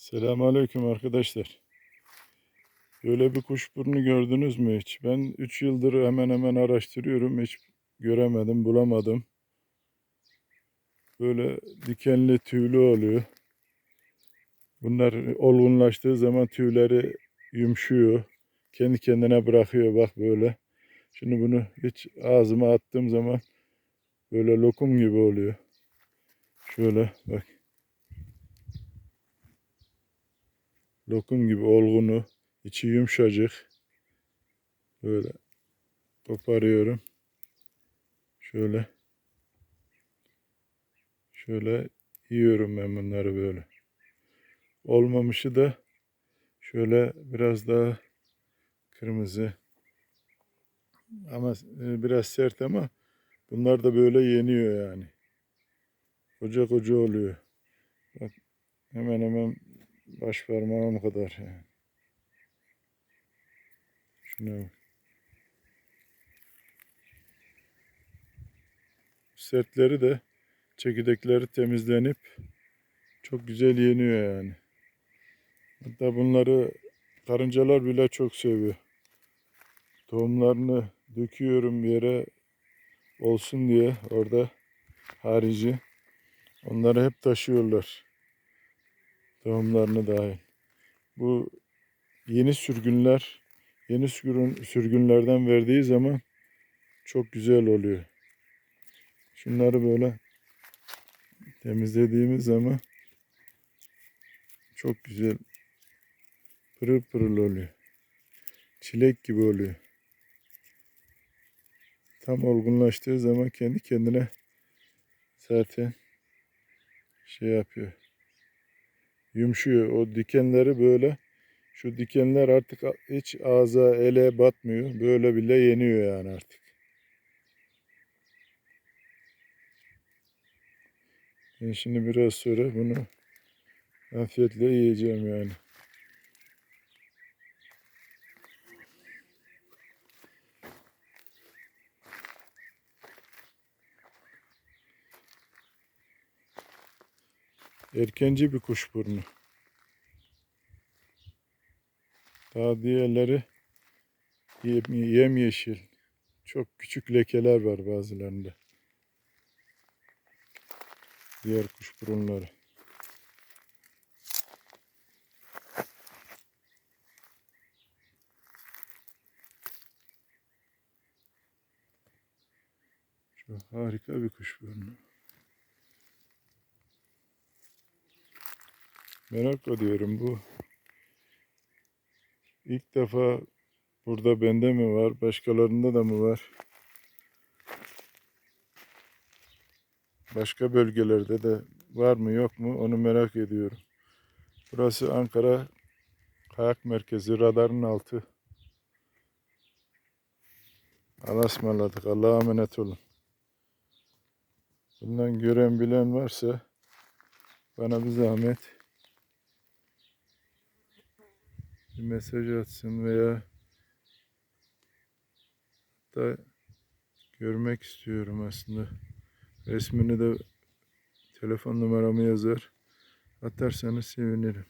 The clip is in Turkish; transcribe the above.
Selamünaleyküm arkadaşlar. Böyle bir kuşburnu gördünüz mü hiç? Ben 3 yıldır hemen hemen araştırıyorum. Hiç göremedim, bulamadım. Böyle dikenli tüylü oluyor. Bunlar olgunlaştığı zaman tüyleri yumuşuyor. Kendi kendine bırakıyor bak böyle. Şimdi bunu hiç ağzıma attığım zaman böyle lokum gibi oluyor. Şöyle bak. Lokum gibi olgunu, içi yumuşacık. Böyle koparıyorum. Şöyle. Şöyle yiyorum ben bunları böyle. Olmamışı da şöyle biraz daha kırmızı. Ama e, biraz sert ama bunlar da böyle yeniyor yani. Koca koca oluyor. Bak hemen hemen baş parmağım kadar yani. Şuna. Sertleri de çekirdekleri temizlenip çok güzel yeniyor yani. Hatta bunları karıncalar bile çok seviyor. Tohumlarını döküyorum yere olsun diye orada harici. Onları hep taşıyorlar. Tohumlarını dahil. Bu yeni sürgünler, yeni sürgün, sürgünlerden verdiği zaman çok güzel oluyor. Şunları böyle temizlediğimiz zaman çok güzel pırıl pırıl oluyor. Çilek gibi oluyor. Tam olgunlaştığı zaman kendi kendine zaten şey yapıyor. Yumuşuyor. O dikenleri böyle şu dikenler artık hiç ağza ele batmıyor. Böyle bile yeniyor yani artık. Ben şimdi biraz sonra bunu afiyetle yiyeceğim yani. Erkenci bir kuşburnu. Daha diğerleri yem, yemyeşil. Çok küçük lekeler var bazılarında. Diğer kuşburunları. Şu harika bir kuşburnu. Merak ediyorum bu ilk defa burada bende mi var, başkalarında da mı var? Başka bölgelerde de var mı yok mu onu merak ediyorum. Burası Ankara Kayak Merkezi radarın altı. Allah'a ısmarladık. Allah'a emanet olun. Bundan gören bilen varsa bana bir zahmet bir mesaj atsın veya da görmek istiyorum aslında. Resmini de telefon numaramı yazar. Atarsanız sevinirim.